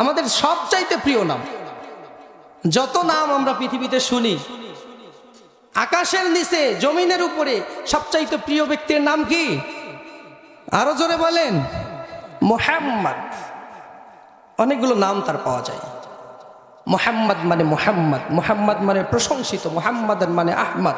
আমাদের সবচাইতে প্রিয় নাম। যত নাম আমরা পৃথিবীতে শুনি, আকাশের নিচে, জমিনের উপরে, সবচাইতে প্রিয় ব্যক্তির নাম কি? আরও জোরে বলেন, মোহাম্মদ। অনেকগুলো নাম তার পাওয়া যায়। মোহাম্মদ মানে মোহাম্মদ মোহাম্মদ মানে প্রশংসিত, মোহাম্মদ মানে আহমদ,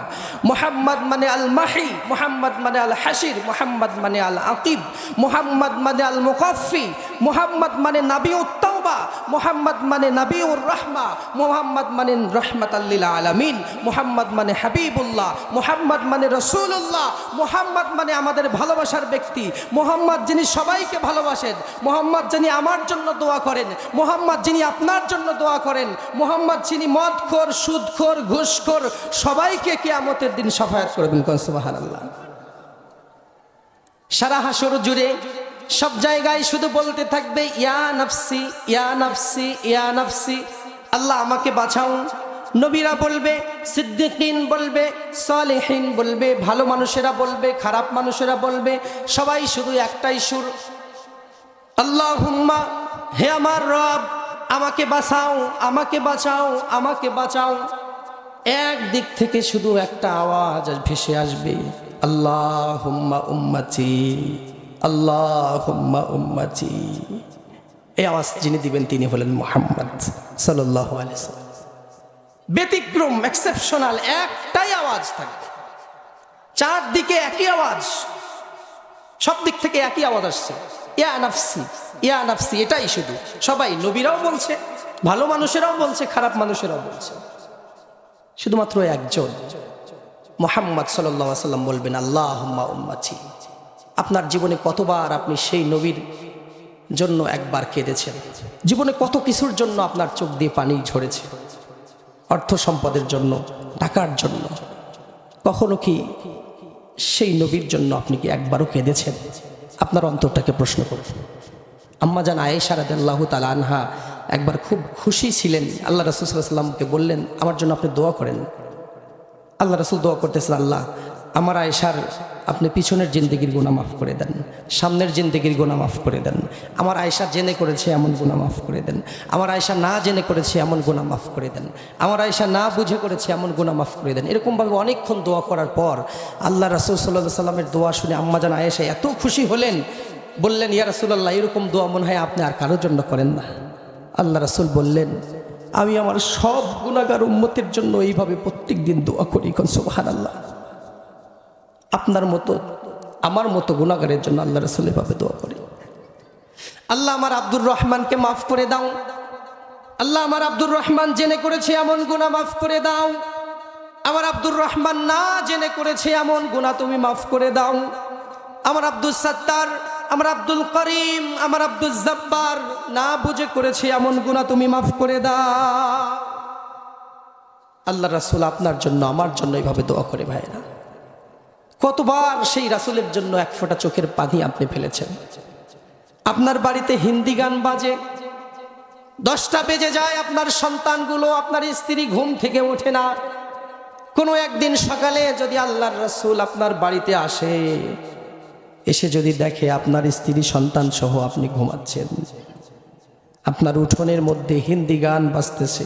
মোহাম্মদ মানে আল মাহি মোহাম্মদ মানে আল হাসির মোহাম্মদ মানে আল আকিব মোহাম্মদ মানে আল মুকাফি মোহাম্মদ মানে নাবি উত্তৌবা মোহাম্মদ মানে নাবিউর রহমা, মোহাম্মদ মানে রহমত আল্লিল আলমিন, মোহাম্মদ মানে হাবিবুল্লাহ, মোহাম্মদ মানে রসুল্লাহ মোহাম্মদ মানে আমাদের ভালোবাসার ব্যক্তি, মোহাম্মদ যিনি সবাইকে ভালোবাসেন, মোহাম্মদ যিনি আমার জন্য দোয়া করেন, মোহাম্মদ যিনি আপনার জন্য দোয়া করেন, মোহাম্মদ যিনি মদখোর, সুদখোর, ঘুষখোর, সবাইকে কেয়ামতের দিন সফায়াত করবেন কনসুবাহান আল্লাহ সারা হাসর জুড়ে সব জায়গায় শুধু বলতে থাকবে, ইয়া নফসি ইয়া নফসি ইয়া নফসি। আল্লাহ আমাকে বাঁচাও। নবীরা বলবে, সিদ্দিকিন বলবে, সালেহীন বলবে, ভালো মানুষেরা বলবে, খারাপ মানুষেরা বলবে, সবাই শুধু একটাই সুর। আল্লাহ হুম্মা হে আমার রব, আমাকে বাঁচাও আমাকে বাঁচাও আমাকে বাঁচাও। এক দিক থেকে শুধু একটা আওয়াজ ভেসে আসবে আল্লাহ হুম্মা উম্মাচি আল্লাহ উম্মাচি এই আওয়াজ যিনি দিবেন তিনি হলেন মোহাম্মদ সাল্লাহ আলিয়া ব্যতিক্রম এক্সেপশনাল একটাই আওয়াজ থাকবে চারদিকে একই আওয়াজ। সব দিক থেকে একই আওয়াজ আসছে। ইয়া নাফসি ইয়া নাফসি, এটাই শুধু। সবাই নবীরাও বলছে, ভালো মানুষেরাও বলছে, খারাপ মানুষেরাও বলছে। শুধুমাত্র একজন। মোহাম্মদ সাল্লাম বলবেন আল্লাহ উম্মাছি আপনার জীবনে কতবার আপনি সেই নবীর জন্য একবার কেঁদেছেন? জীবনে কত কিছুর জন্য আপনার চোখ দিয়ে পানি ঝরেছে? অর্থ সম্পদের জন্য, টাকার জন্য। কখনো কি সেই নবীর জন্য আপনি কি একবারও কেঁদেছেন? আপনার অন্তরটাকে প্রশ্ন করুন। আম্মা জান আয়েশা রাদিয়াল্লাহ তালা আনহা একবার খুব খুশি ছিলেন। আল্লাহ রসুলামকে বললেন, আমার জন্য আপনি দোয়া করেন। আল্লাহ রসুল দোয়া করতেছেন, আল্লাহ আমার আয়েশার আপনি পিছনের জিন্দগির গুণা মাফ করে দেন, সামনের জিন্দগির গুণা মাফ করে দেন। আমার আয়েশা জেনে করেছে এমন গুণা মাফ করে দেন। আমার আয়েশা না জেনে করেছে এমন গুণা মাফ করে দেন। আমার আয়েশা না বুঝে করেছে এমন গুণা মাফ করে দেন। এরকমভাবে অনেকক্ষণ দোয়া করার পর আল্লাহ রাসুল সাল্লাহ সাল্লামের দোয়া শুনে আম্মাজান আয়েশা এত খুশি হলেন, বললেন, ইয়া রাসুলাল্লাহ, এরকম দোয়া মনে হয় আপনি আর কারোর জন্য করেন না। আল্লাহ রাসুল বললেন, আমি আমার সব গুণাগার উন্মতের জন্য এইভাবে প্রত্যেক দিন দোয়া করি কোন সোহান আল্লাহ আপনার মতো, আমার মতো গুণাগারের জন্য আল্লাহ রসুল এভাবে দোয়া করি। আল্লাহ আমার আব্দুর রহমানকে মাফ করে দাও। আল্লাহ আমার আব্দুর রহমান জেনে করেছে এমন গুণা মাফ করে দাও। আমার আব্দুর রহমান না জেনে করেছে এমন গুণা তুমি মাফ করে দাও। আমার আব্দুল সত্তার, আমার আব্দুল করিম, আমার আব্দুল জব্বার না বুঝে করেছে এমন গুণা তুমি মাফ করে দাও। আল্লাহ রাসুল আপনার জন্য, আমার জন্য এইভাবে দোয়া করে ভাইরা। কতবার সেই রাসুলের জন্য এক ফোঁটা চোখের পানি আপনি ফেলেছেন? আপনার বাড়িতে হিন্দি গান বাজে, দশটা বেজে যায়, আপনার সন্তানগুলো, আপনার স্ত্রী ঘুম থেকে ওঠে না। কোনো একদিন সকালে যদি আল্লাহর রসুল আপনার বাড়িতে আসে, এসে যদি দেখে আপনার স্ত্রী, সন্তান সহ আপনি ঘুমাচ্ছেন। আপনার উঠোনের মধ্যে হিন্দি গান বাজতেছে।